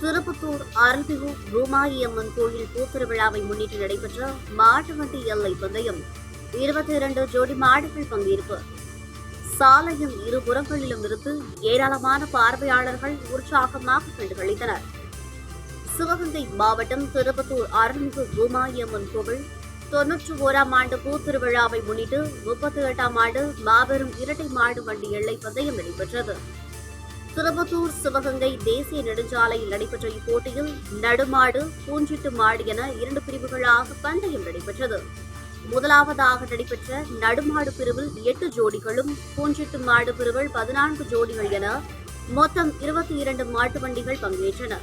திருப்பத்தூர் அருள்மிகு பூமாயி கோயில் பூத்திருவிழாவை முன்னிட்டு நடைபெற்ற மாட்டு வண்டி எல்லை பந்தயம். இருபத்தி இரண்டு ஜோடி மாடுகள் பங்கேற்பு. சாலையின் இரு புறங்களிலும் இருந்து ஏராளமான பார்வையாளர்கள் உற்சாகமாக கண்டுகளித்தனர். சிவகங்கை மாவட்டம் திருப்பத்தூர் அருள்மிகு பூமாயம்மன் கோவில் தொன்னூற்றி ஓராம் ஆண்டு பூத்திருவிழாவை முன்னிட்டு முப்பத்தி எட்டாம் ஆண்டு மாபெரும் இரட்டை மாடு வண்டி எல்லை பந்தயம் நடைபெற்றது. திருப்பத்தூர் சிவகங்கை தேசிய நெடுஞ்சாலையில் நடைபெற்ற இப்போட்டியில் நடுமாடு பூஞ்சிட்டு மாடு என இரண்டு பிரிவுகளாக பந்தயம் நடைபெற்றது. முதலாவதாக நடைபெற்ற நடுமாடு பிரிவில் எட்டு ஜோடிகளும் பூஞ்சிட்டு மாடு பிரிவில் பதினான்கு ஜோடிகள் என மொத்தம் இருபத்தி இரண்டு மாட்டு வண்டிகள் பங்கேற்றன.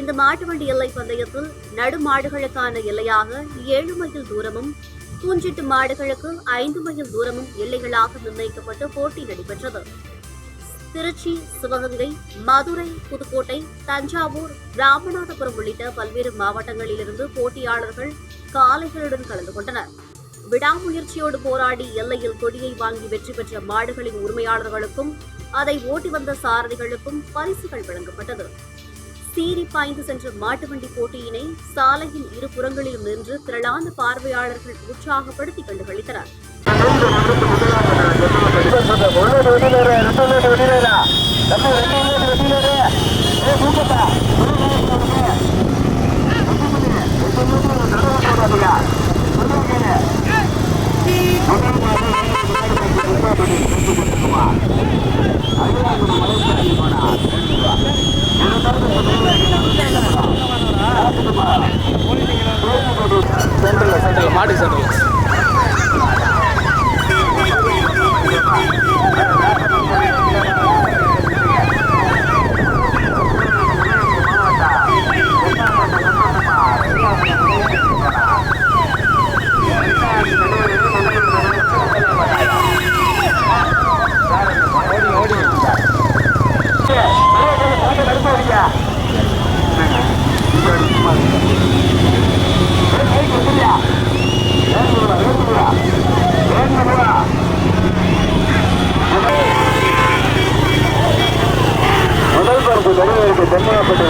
இந்த மாட்டு வண்டி எல்லை பந்தயத்தில் நடுமாடுகளுக்கான எல்லையாக ஏழு மைல் தூரமும் பூஞ்சிட்டு மாடுகளுக்கு ஐந்து மைல் தூரமும் எல்லைகளாக நிர்ணயிக்கப்பட்டு போட்டி நடைபெற்றது. திருச்சி சிவகங்கை மதுரை புதுக்கோட்டை தஞ்சாவூர் ராமநாதபுரம் உள்ளிட்ட பல்வேறு மாவட்டங்களிலிருந்து போட்டியாளர்கள் காளைகளுடன் கலந்து கொண்டனர். விடாமுயற்சியோடு போராடி எல்லையில் கொடியை வாங்கி வெற்றி பெற்ற மாடுகளின் உரிமையாளர்களுக்கும் அதை ஓட்டி வந்த சாரதிகளுக்கும் பரிசுகள் வழங்கப்பட்டது. சீறி பாய்ந்து சென்ற மாட்டு வண்டி போட்டியினை சாலையின் இரு புறங்களிலும் நின்று திரளான பார்வையாளர்கள் உற்சாகப்படுத்தி கண்டுகளித்தனர். சென்டரில்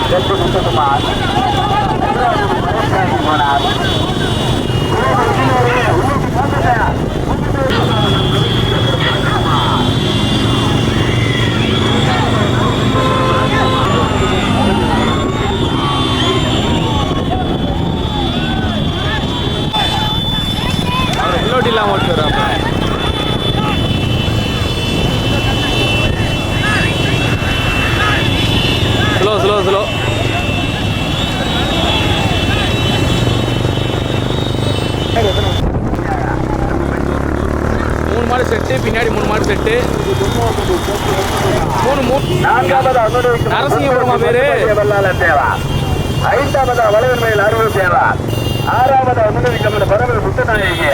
Dentro do seu mar. பின்னாடி மூணு மாடு செட்டு. மூணு மூணு நரசிங்கபுரமா பேரு? ஐந்தாவது வளைவன்மையில் அருள் தேவா ஆறாவது அனுபவிக்கும் பரவல் முத்துநாயகி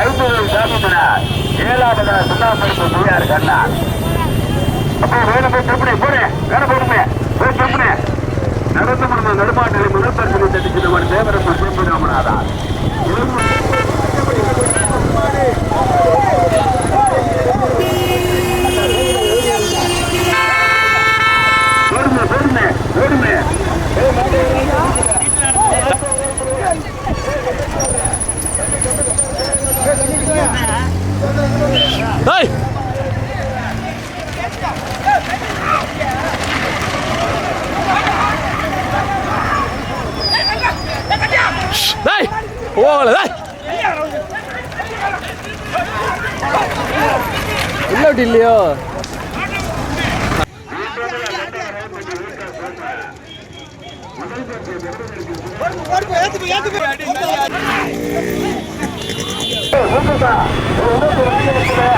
ஐந்தாவது சாமிமனார் ஏழாவது சுண்ணாம்பருப்பு பிஆர் கண்ணா. அப்போ வேணும் போய் தப்புனே போனே வேணும் போடுமே போய் தப்புனே நடந்து முடிந்த நடுமாட்டிலை முதல் பரிசனை தட்டிச்சு நம்ம தேவரசு சேம்பு ராமநாதா டேய். டேய் போகல டேய். இல்லோட்டி இல்லையோ? ஒரு உடம்பு வந்து